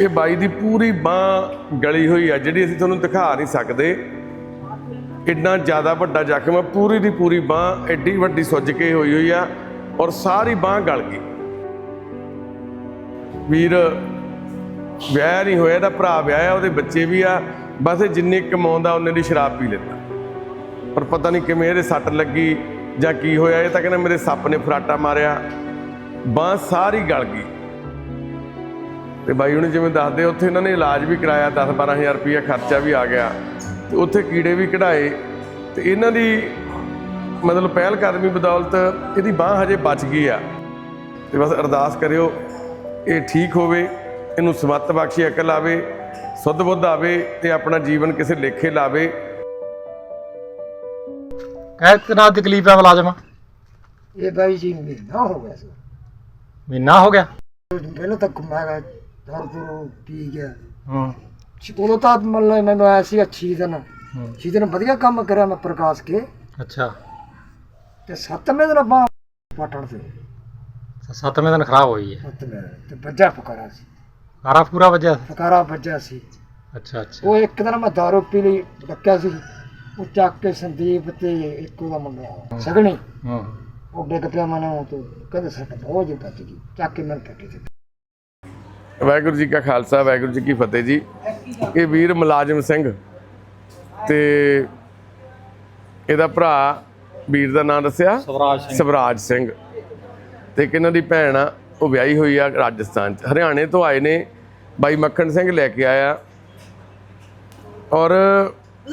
ਇਹ ਬਾਈ ਦੀ ਪੂਰੀ ਬਾਹ ਗਲੀ ਹੋਈ ਆ, ਜਿਹੜੀ ਅਸੀਂ ਤੁਹਾਨੂੰ ਦਿਖਾ ਨਹੀਂ ਸਕਦੇ। ਇੰਨਾ ਜ਼ਿਆਦਾ ਵੱਡਾ ਜ਼ਖਮ ਆ, ਪੂਰੀ ਦੀ ਪੂਰੀ ਬਾਹ ਐਡੀ ਵੱਡੀ ਸੁੱਜ ਕੇ ਹੋਈ ਹੋਈ ਆ ਔਰ ਸਾਰੀ ਬਾਹ ਗਲ ਗਈ। ਵੀਰ, ਵਿਆਹ ਨਹੀਂ ਹੋਇਆ, ਇਹਦਾ ਭਰਾ ਵਿਆਹ ਆ, ਉਹਦੇ ਬੱਚੇ ਵੀ ਆ, ਬਸ ਇਹ ਜਿੰਨੇ ਕਮਾਉਂਦਾ ਉਹਨੇ ਦੀ ਸ਼ਰਾਬ ਪੀ ਲੈਂਦਾ। ਪਰ ਪਤਾ ਨਹੀਂ ਕਿਵੇਂ ਇਹਦੇ ਸੱਟ ਲੱਗੀ ਜਾਂ ਕੀ ਹੋਇਆ, ਇਹ ਤਾਂ ਕਹਿੰਦਾ ਮੇਰੇ ਸੱਪ ਨੇ ਫਰਾਟਾ ਮਾਰਿਆ, ਬਾਹ ਸਾਰੀ ਗਲ ਗਈ। ਤੇ ਬਾਈ ਹੁਣ ਜਿਵੇਂ ਦੱਸਦੇ ਉੱਥੇ ਇਹਨਾਂ ਨੇ ਇਲਾਜ ਵੀ ਕਰਾਇਆ 10 12000 ਰੁਪਇਆ ਖਰਚਾ ਵੀ ਆ ਗਿਆ। ਤੇ ਉੱਥੇ ਕੀੜੇ ਵੀ ਕਢਾਏ। ਤੇ ਇਹਨਾਂ ਦੀ ਮਤਲਬ ਪਹਿਲ ਕਦਮੀ ਬਦੌਲਤ ਇਹਦੀ ਬਾਹ ਹਜੇ ਬਚ ਗਈ ਆ। ਤੇ ਬਸ ਅਰਦਾਸ ਕਰਿਓ ਇਹ ਠੀਕ ਹੋਵੇ ਇਹਨੂੰ ਸਮੱਤ ਬਖਸ਼ੀ ਅਕਲ ਆਵੇ ਸੁੱਧ ਬੁੱਧ ਆਵੇ ਤੇ ਆਪਣਾ ਜੀਵਨ ਕਿਸੇ ਲੇਖੇ ਲਾਵੇ। ਕਹਿ ਕਿੰਨਾ ਤਕਲੀਫ ਹੈ ਮੁਲਾਜ਼ਮ? ਇਹ ਬਾਈ ਜੀ ਮਹੀਨਾ ਹੋ ਗਿਆ ਸੀ ਮਹੀਨਾ ਹੋ ਗਿਆ? ਪਹਿਲਾਂ ਤੱਕ ਮੈਂ ਦਰਦ ਪੀ ਗਿਆ ਹੂੰ। ਉਦੋਂ ਤਾਂ ਮਤਲਬ ਮੈਨੂੰ ਆਇਆ ਸੀ ਅੱਛੀ ਦਿਨ ਹੂੰ। ਛੇ ਦਿਨ ਵਧੀਆ ਕੰਮ ਕਰਿਆ ਮੈਂ ਪ੍ਰਕਾਸ਼ ਕੇ। ਅੱਛਾ। ਤੇ ਸੱਤਵੇਂ ਦਿਨ ਬਾਹ ਪਟਣ ਤੇ। ਤਾਂ ਸੱਤਵੇਂ ਦਿਨ ਖਰਾਬ ਹੋਈ ਹੈ। ਸੱਤਵੇਂ ਤੇ ਵੱਜਾ ਫਕਾਰਾ ਸੀ। ਸਾਰਾ ਪੂਰਾ ਵੱਜਿਆ? ਫਕਾਰਾ ਵੱਜਾ ਸੀ। ਅੱਛਾ ਅੱਛਾ। ਉਹ ਇੱਕ ਦਿਨ ਮੈਂ ਦਾਰੂ ਪੀ ਲਈ ਡੱਕਿਆ ਸੀ। ਉਹ ਚੱਕ ਕੇ ਸੰਦੀਪ ਤੇ ਇੱਕ ਉਹਦਾ ਮੁੰਡਾ ਸਗਣੀ। ਹੂੰ। ਉਹ ਡਿੱਗ ਪਿਆ ਮੈਨੂੰ ਤੇ ਕਹਿੰਦੇ ਸੱਟ ਬਹੁਤ ਜੀ ਗਈ। ਚੱਕ ਕੇ ਮੈਨੂੰ ਤੇ ਵਾਹਿਗੁਰੂ ਜੀ ਕਾ ਖਾਲਸਾ ਵਾਹਿਗੁਰੂ ਜੀ ਕੀ ਫਤਿਹ ਜੀ। ਇਹ ਵੀਰ ਮੁਲਾਜ਼ਮ ਸਿੰਘ ਤੇ ਇਹਦਾ ਭਰਾ ਵੀਰ ਦਾ ਨਾਮ ਦੱਸਿਆ? ਸਵਰਾਜ ਸਿੰਘ। ਸਵਰਾਜ ਸਿੰਘ। ਤੇ ਇੱਕ ਇਹਨਾਂ ਦੀ ਭੈਣ ਆ ਉਹ ਵਿਆਹੀ ਹੋਈ ਆ ਰਾਜਸਥਾਨ ਚ। ਹਰਿਆਣੇ ਤੋਂ ਆਏ ਨੇ ਬਾਈ ਮੱਖਣ ਸਿੰਘ ਲੈ ਕੇ ਆਇਆ। ਔਰ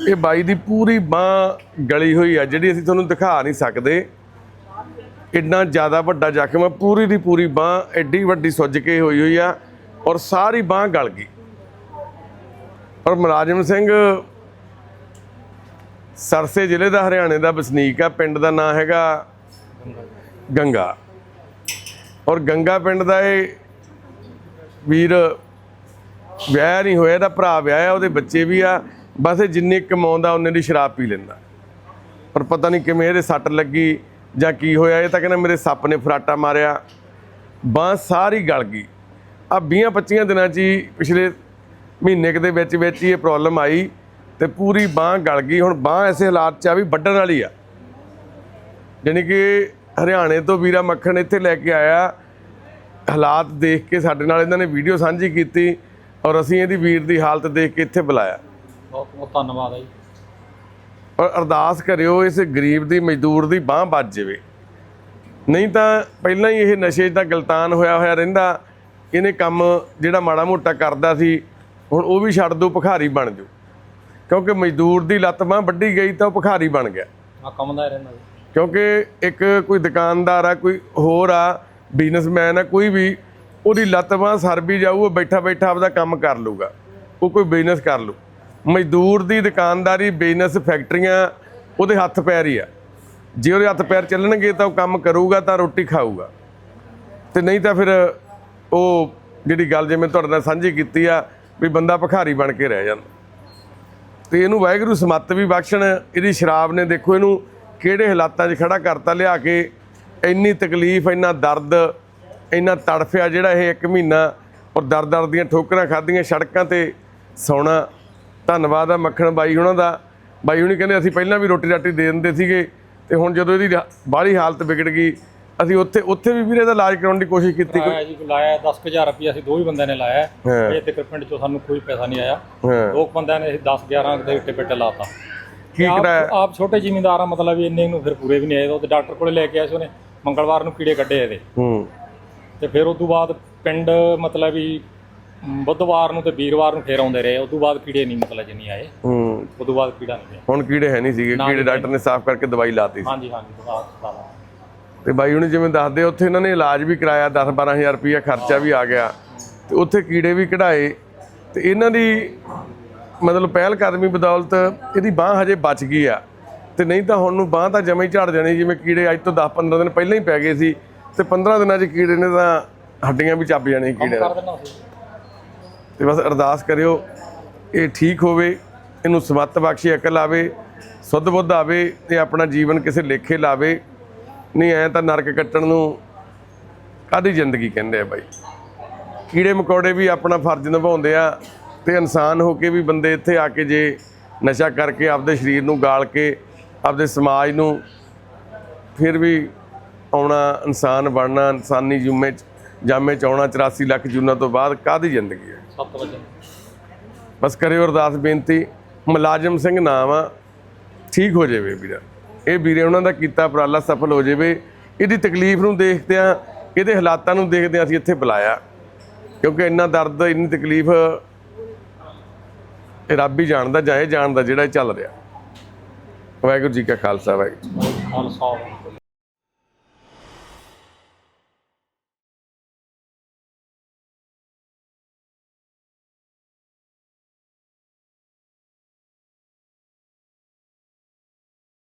ਇਹ ਬਾਈ ਦੀ ਪੂਰੀ ਬਾਹ ਗਲੀ ਹੋਈ ਆ ਜਿਹੜੀ ਅਸੀਂ ਤੁਹਾਨੂੰ ਦਿਖਾ ਨਹੀਂ ਸਕਦੇ। ਇੰਨਾ ਜ਼ਿਆਦਾ ਵੱਡਾ ਜ਼ਖਮ ਆ ਪੂਰੀ ਦੀ ਪੂਰੀ ਬਾਹ ਐਡੀ ਵੱਡੀ ਸੁੱਜ ਕੇ ਹੋਈ ਹੋਈ ਆ। ਔਰ ਸਾਰੀ ਬਾਹ ਗਲ ਗਈ। ਔਰ ਮੁਲਾਜ਼ਮ ਸਿੰਘ ਸਰਸੇ ਜ਼ਿਲ੍ਹੇ ਦਾ, ਹਰਿਆਣੇ ਦਾ ਵਸਨੀਕ ਆ, ਪਿੰਡ ਦਾ ਨਾਂ ਹੈਗਾ ਗੰਗਾ। ਔਰ ਗੰਗਾ ਪਿੰਡ ਦਾ ਇਹ ਵੀਰ ਵਿਆਹ ਨਹੀਂ ਹੋਇਆ, ਇਹਦਾ ਭਰਾ ਵਿਆਹਿਆ, ਉਹਦੇ ਬੱਚੇ ਵੀ ਆ। ਬਸ ਇਹ ਜਿੰਨੇ ਕਮਾਉਂਦਾ, ਉਹਨੇ ਦੀ ਸ਼ਰਾਬ ਪੀ ਲੈਂਦਾ। ਪਰ ਪਤਾ ਨਹੀਂ ਕਿਵੇਂ ਇਹਦੇ ਸੱਟ ਲੱਗੀ ਜਾਂ ਕੀ ਹੋਇਆ, ਇਹ ਤਾਂ ਕਹਿੰਦਾ ਮੇਰੇ ਸੱਪ ਨੇ ਫਰਾਟਾ ਮਾਰਿਆ। ਬਾਂਹ ਸਾਰੀ ਗਲ ਗਈ। ਆ 20 25 ਦਿਨਾਂ 'ਚ ਹੀ ਪਿਛਲੇ ਮਹੀਨੇ ਕੁ ਦੇ ਵਿੱਚ ਵਿੱਚ ਹੀ ਇਹ ਪ੍ਰੋਬਲਮ ਆਈ ਤੇ ਪੂਰੀ ਬਾਂਹ ਗਲ ਗਈ। ਹੁਣ ਬਾਂਹ ਐਸੇ ਹਾਲਾਤ 'ਚ ਆ ਵੀ ਵੱਢਣ ਵਾਲੀ ਆ। ਯਾਨੀ ਕਿ ਹਰਿਆਣੇ ਤੋਂ ਵੀਰਾ ਮੱਖਣ ਇੱਥੇ ਲੈ ਕੇ ਆਇਆ। ਹਾਲਾਤ ਦੇਖ ਕੇ ਸਾਡੇ ਨਾਲ ਇਹਨਾਂ ਨੇ ਵੀਡੀਓ ਸਾਂਝੀ ਕੀਤੀ ਔਰ ਅਸੀਂ ਇਹਦੀ ਵੀਰ ਦੀ ਹਾਲਤ ਦੇਖ ਕੇ ਇੱਥੇ ਬੁਲਾਇਆ। ਬਹੁਤ ਬਹੁਤ ਧੰਨਵਾਦ ਹੈ ਜੀ। ਔਰ ਅਰਦਾਸ ਕਰਿਓ ਇਸ ਗਰੀਬ ਦੀ ਮਜ਼ਦੂਰ ਦੀ ਬਾਹ ਬਚ ਜਾਵੇ। ਨਹੀਂ ਤਾਂ ਪਹਿਲਾਂ ਹੀ ਇਹ ਨਸ਼ੇ ਦਾ ਗਲਤਾਨ ਹੋਇਆ ਹੋਇਆ ਰਹਿੰਦਾ। ਇਹਨੇ ਕੰਮ ਜਿਹੜਾ ਮਾੜਾ ਮੋਟਾ ਕਰਦਾ ਸੀ ਹੁਣ ਉਹ ਵੀ ਛੱਡ ਦੋ ਭਿਖਾਰੀ ਬਣ ਜਾਊ। ਕਿਉਂਕਿ ਮਜ਼ਦੂਰ ਦੀ ਲੱਤ ਬਾਹ ਵੱਢੀ ਗਈ ਤਾਂ ਉਹ ਭਿਖਾਰੀ ਬਣ ਗਿਆ। ਆ ਕੰਮ ਦਾ ਰਹਿੰਦਾ ਕਿਉਂਕਿ ਇੱਕ ਕੋਈ ਦੁਕਾਨਦਾਰ ਆ ਕੋਈ ਹੋਰ ਆ ਬਿਜ਼ਨਸਮੈਨ ਆ ਕੋਈ ਵੀ ਉਹਦੀ ਲੱਤ ਬਾਂਹ ਸਰ ਵੀ ਜਾਊ ਉਹ ਬੈਠਾ ਬੈਠਾ ਆਪਦਾ ਕੰਮ ਕਰ ਲੂਗਾ ਉਹ ਕੋਈ ਬਿਜ਼ਨਸ ਕਰ ਲੂ ਮਜ਼ਦੂਰ ਦੀ ਦੁਕਾਨਦਾਰੀ ਬਿਜ਼ਨਸ ਫੈਕਟਰੀਆਂ ਉਹਦੇ ਹੱਥ ਪੈਰ ਹੀ ਆ। ਜੇ ਉਹਦੇ ਹੱਥ ਪੈਰ ਚੱਲਣਗੇ ਤਾਂ ਉਹ ਕੰਮ ਕਰੂਗਾ ਤਾਂ ਰੋਟੀ ਖਾਊਗਾ। ਤੇ ਨਹੀਂ ਤਾਂ ਫਿਰ ਉਹ ਜਿਹੜੀ ਗੱਲ ਜਿਵੇਂ ਤੁਹਾਡੇ ਨਾਲ ਸਾਂਝੀ ਕੀਤੀ ਆ ਵੀ ਬੰਦਾ ਭਖਾਰੀ ਬਣ ਕੇ ਰਹਿ ਜਾਂਦਾ। ਤੇ ਇਹਨੂੰ ਵਾਹਿਗੁਰੂ ਸਮੱਤ ਵੀ ਬਖਸ਼ਣ, ਇਹਦੀ ਸ਼ਰਾਬ ਨੇ ਦੇਖੋ ਇਹਨੂੰ ਕਿਹੜੇ ਹਾਲਾਤਾਂ 'ਚ ਖੜਾ ਕਰਤਾ ਲਿਆ ਕੇ ਇੰਨੀ ਤਕਲੀਫ, ਇੰਨਾ ਦਰਦ, ਇੰਨਾ ਤੜਫਿਆ ਜਿਹੜਾ ਇਹ ਇੱਕ ਮਹੀਨਾ ਔਰ ਦਰ ਦਰ ਦੀਆਂ ਠੋਕਰਾਂ ਖਾਧੀਆਂ, ਸੜਕਾਂ ਤੇ ਸੌਣਾ। ਧੰਨਵਾਦ ਆ ਮੱਖਣ ਬਾਈ ਉਹਨਾਂ ਦਾ। ਬਾਈ ਹੁਣੀ ਕਹਿੰਦੇ ਅਸੀਂ ਪਹਿਲਾਂ ਵੀ ਰੋਟੀ ਰਾਟੀ ਦੇ ਦਿੰਦੇ ਸੀਗੇ ਤੇ ਹੁਣ ਜਦੋਂ ਇਹਦੀ ਬਾਹਲੀ ਹਾਲਤ ਵਿਗੜ ਗਈ ਅਸੀਂ ਉੱਥੇ ਉੱਥੇ ਵੀ ਵੀਰੇ ਦਾ ਇਲਾਜ ਕਰਾਉਣ ਦੀ ਕੋਸ਼ਿਸ਼ ਕੀਤੀ ਆਇਆ ਜੀ ਕੋਈ ਲਾਇਆ 10000 ਰੁਪਏ ਅਸੀਂ ਦੋ ਹੀ ਬੰਦਿਆਂ ਨੇ ਲਾਇਆ। ਹਾਂ। ਇਹ ਤੱਕ ਪਿੰਡ ਚੋਂ ਸਾਨੂੰ ਕੋਈ ਪੈਸਾ ਨਹੀਂ ਆਇਆ। ਹਾਂ। ਦੋ ਕੁ ਬੰਦਿਆਂ ਨੇ 10 11 ਦੇ ਉੱਤੇ ਪਿੱਟ ਲਾਤਾ। ਕੀ ਆਪ- ਕਰਾਇਆ? ਆਪ ਛੋਟੇ ਜ਼ਿਮੀਂਦਾਰ ਆ ਮਤਲਬ ਵੀ ਇੰਨੇ ਨੂੰ ਫਿਰ ਪੂਰੇ ਵੀ ਨਹੀਂ ਆਏ। ਉਹ ਡਾਕਟਰ ਕੋਲੇ ਲੈ ਕੇ ਆਏ ਸੀ ਉਹਨੇ। ਮੰਗਲਵਾਰ ਨੂੰ ਕੀੜੇ ਕੱਢੇ ਇਹਦੇ। ਹੂੰ। ਤੇ ਫਿਰ ਉਸ ਤੋਂ ਬਾਅਦ ਪਿੰਡ ਮਤਲਬ ਵੀ ਮ, ਬੁੱਧਵਾਰ ਨੂੰ ਤੇ ਵੀਰਵਾਰ ਨੂੰ ਫੇਰ ਆਉਂਦੇ ਰਹੇ। ਉਸ ਤੋਂ ਬਾਅਦ ਕੀੜੇ ਨਹੀਂ ਮਤਲਬ ਜਿੰਨੀ ਆਏ। ਹੂੰ। ਉਸ ਤੋਂ ਬਾਅਦ ਕੀੜਾ ਨਹੀਂ ਪਿਆ ਹੁਣ ਕੀੜੇ ਹੈ ਨਹੀਂ ਸੀਗੇ। ਕੀੜੇ ਡਾਕਟਰ ਨੇ ਸਾਫ਼ ਕਰਕੇ ਦਵਾਈ ਲਾਤੀ ਸੀ। ਹਾਂਜੀ ਹਾਂਜੀ ਦੁਬਾਰਾ ਸਾਰਾ ਤੇ ਬਾਈ ਹੁਣੇ ਜਿਵੇਂ ਦੱਸਦੇ ਉੱਥੇ ਇਹਨਾਂ ਨੇ ਇਲਾਜ ਵੀ ਕਰਾਇਆ 10 12000 ਰੁਪਇਆ ਖਰਚਾ ਵੀ ਆ ਗਿਆ। ਤੇ ਉੱਥੇ ਕੀੜੇ ਵੀ ਕਢਾਏ। ਤੇ ਇਹਨਾਂ ਦੀ ਮਤਲਬ ਪਹਿਲ ਕਦਮੀ ਬਦੌਲਤ ਇਹਦੀ ਬਾਹ ਹਜੇ ਬਚ ਗਈ ਆ। ਤੇ ਨਹੀਂ ਤਾਂ ਹੁਣ ਨੂੰ ਬਾਹ ਤਾਂ ਜਮੇ ਹੀ ਝੜ ਜਾਣੀ ਜਿਵੇਂ ਕੀੜੇ ਅੱਜ ਤੋਂ 10 15 ਦਿਨ ਪਹਿਲਾਂ ਹੀ ਪੈ ਗਏ ਸੀ। ਤੇ 15 ਦਿਨਾਂ 'ਚ ਕੀੜੇ ਨੇ ਤਾਂ ਹੱਡੀਆਂ ਵੀ ਚੱਬ ਜਾਣੀਆਂ ਕੀੜੇ ਸੀ। ਤੇ ਬਸ ਅਰਦਾਸ ਕਰਿਓ ਇਹ ਠੀਕ ਹੋਵੇ ਇਹਨੂੰ ਸਮੱਤ ਬਖਸ਼ੀ ਅਕਲ ਆਵੇ ਸੁੱਧ ਬੁੱਧ ਆਵੇ ਤੇ ਆਪਣਾ ਜੀਵਨ ਕਿਸੇ ਲੇਖੇ ਲਾਵੇ। ਨਹੀਂ ਐ ਤਾਂ ਨਰਕ ਕੱਟਣ ਨੂੰ ਕਾਦੀ ਜ਼ਿੰਦਗੀ ਕਹਿੰਦੇ ਆ ਬਾਈ? ਕੀੜੇ ਮਕੌੜੇ ਵੀ ਆਪਣਾ ਫਰਜ਼ ਨਿਭਾਉਂਦੇ ਆ ਤੇ ਇਨਸਾਨ ਹੋ ਕੇ ਵੀ ਬੰਦੇ ਇੱਥੇ ਆ ਕੇ ਜੇ ਨਸ਼ਾ ਕਰਕੇ ਆਪਦੇ ਸਰੀਰ ਨੂੰ ਗਾਲ ਕੇ ਆਪਦੇ ਸਮਾਜ ਨੂੰ ਫਿਰ ਵੀ ਆਉਣਾ ਇਨਸਾਨ ਬਣਨਾ ਇਨਸਾਨੀ ਜੁਮੇ ਚ ਜਾਮੇ ਚ ਆਉਣਾ 84 ਲੱਖ ਜੂਨਾਂ ਤੋਂ ਬਾਅਦ ਕਾਹਦੀ ਜ਼ਿੰਦਗੀ ਹੈ 7 ਵਜੇ। ਬਸ ਕਰਿਓ ਅਰਦਾਸ ਬੇਨਤੀ ਮੁਲਾਜ਼ਮ ਸਿੰਘ ਨਾਮ ਆ ਠੀਕ ਹੋ ਜਾਵੇ ਵੀਰ। ਇਹ ਵੀਰੇ ਉਹਨਾਂ ਦਾ ਕੀਤਾ ਉਪਰਾਲਾ ਸਫਲ ਹੋ ਜਾਵੇ, ਇਹਦੀ ਤਕਲੀਫ ਨੂੰ ਦੇਖਦਿਆਂ, ਇਹਦੇ ਹਾਲਾਤਾਂ ਨੂੰ ਦੇਖਦਿਆਂ ਅਸੀਂ ਇੱਥੇ ਬੁਲਾਇਆ। ਕਿਉਂਕਿ ਇੰਨਾ ਦਰਦ, ਇੰਨੀ ਤਕਲੀਫ ਇਹ ਰੱਬ ਹੀ ਜਾਣਦਾ ਜਾਂ ਇਹ ਜਾਣਦਾ ਜਿਹੜਾ ਇਹ ਚੱਲ ਰਿਹਾ। ਵਾਹਿਗੁਰੂ ਜੀ ਕਾ ਖਾਲਸਾ, ਵਾਹਿਗੁਰੂ ਜੀ ਖਾਲਸਾ।